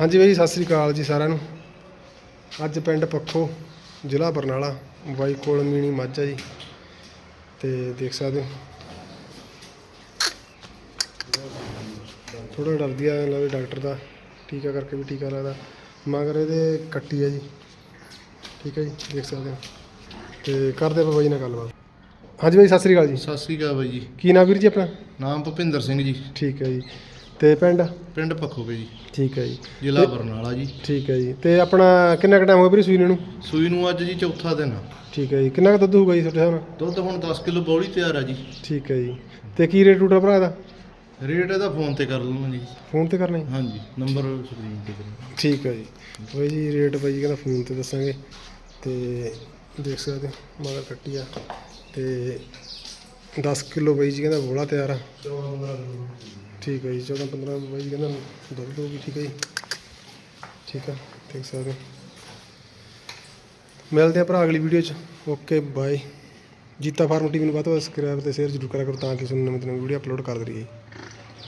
ਹਾਂਜੀ ਬਾਈ ਸਤਿ ਸ੍ਰੀ ਅਕਾਲ ਜੀ ਸਾਰਿਆਂ ਨੂੰ। ਅੱਜ ਪਿੰਡ ਪੱਖੋ ਜ਼ਿਲ੍ਹਾ ਬਰਨਾਲਾ ਬਾਈ ਕੋਲ ਮੀਣੀ ਮੱਝ ਆ ਜੀ। ਤੇ ਦੇਖ ਸਕਦੇ ਹੋ। ਥੋੜਾ ਡਰਦੀ ਆ ਲੱਗਦਾ ਡਾਕਟਰ ਦਾ ਟੀਕਾ ਕਰਕੇ ਵੀ ਟੀਕਾ ਲੱਗਦਾ। ਮਗਰ ਇਹਦੇ ਕੱਟੀ ਆ ਜੀ। ਠੀਕ ਹੈ ਜੀ ਦੇਖ ਸਕਦੇ ਹੋ। ਤੇ ਕਰਦੇ ਆਪਾਂ ਬਾਈ ਨਾਲ ਗੱਲਬਾਤ। ਹਾਂਜੀ ਬਾਈ ਸਤਿ ਸ੍ਰੀ ਅਕਾਲ ਜੀ। ਸਤਿ ਸ੍ਰੀ ਅਕਾਲ ਬਾਈ ਜੀ। ਕੀ ਨਾਮ ਵੀਰ ਜੀ ਆਪਣਾ? ਨਾਮ ਭੁਪਿੰਦਰ ਸਿੰਘ ਜੀ। ਠੀਕ ਹੈ ਜੀ। ਤੇ ਪਿੰਡ? ਪਿੰਡ ਪੱਖੋਗੇ ਜੀ। ਠੀਕ ਹੈ ਜੀ। ਜ਼ਿਲ੍ਹਾ ਬਰਨਾਲਾ ਜੀ। ਠੀਕ ਹੈ ਜੀ। ਤੇ ਆਪਣਾ ਕਿੰਨਾ ਕੁ ਟਾਈਮ ਹੋ ਗਿਆ ਵੀਰੇ ਸੂਈ ਨੂੰ? ਸੂਈ ਨੂੰ ਅੱਜ ਜੀ ਚੌਥਾ ਦਿਨ ਆ। ਠੀਕ ਹੈ ਜੀ। ਕਿੰਨਾ ਕੁ ਦੁੱਧ ਹੋਊਗਾ ਜੀ ਤੁਹਾਡੇ ਹਿਸਾਬ ਨਾਲ? ਦੁੱਧ ਹੁਣ 10 ਕਿਲੋ ਬੌਲੀ ਤਿਆਰ ਆ ਜੀ। ਠੀਕ ਹੈ ਜੀ। ਤੇ ਕੀ ਰੇਟ ਟੂਟਾ ਭਰਾ ਦਾ ਰੇਟ ਇਹਦਾ ਫੋਨ ਤੇ ਕਰ ਲਵਾਂ ਜੀ। ਫੋਨ ਤੇ ਕਰਨਾ ਜੀ? ਹਾਂਜੀ ਨੰਬਰ ਸਕਰੀਨ ਤੇ ਕਰੋ ਠੀਕ ਹੈ ਜੀ। ਬਾਈ ਜੀ ਰੇਟ ਬਾਈ ਜੀ ਕਹਿੰਦਾ ਫੋਨ ਤੇ ਦੱਸਾਂਗੇ। ਤੇ ਦੇਖ ਸਕਦੇ ਹੋ ਮਗਰ ਕੱਟੀ ਆ। ਤੇ 10 ਕਿਲੋ ਬਾਈ ਜੀ ਕਹਿੰਦਾ ਬੋਲਾ ਤਿਆਰ ਆ। ਠੀਕ ਹੈ ਜੀ 14 15 ਬਾਈ ਜੀ ਕਹਿੰਦਾ ਦੁੱਧ ਹੋਊਗੀ ਠੀਕ ਹੈ ਜੀ। ਠੀਕ ਆ ਦੇਖ ਸਕਦੇ ਹੋ। ਮਿਲਦੇ ਆ ਭਰਾ ਅਗਲੀ ਵੀਡੀਓ 'ਚ। Okay bye Jeeta farm TV ਨੂੰ ਵੱਧ ਤੋਂ ਵੱਧ ਸਬਸਕ੍ਰਾਈਬ ਤੇ ਸ਼ੇਅਰ ਜ਼ਰੂਰ ਕਰਿਆ ਕਰੋ ਤਾਂ ਕਿ ਤੁਹਾਨੂੰ ਨਵੀਂ ਨਵੀਂ ਵੀਡੀਓ ਅਪਲੋਡ ਕਰ ਦਈਏ।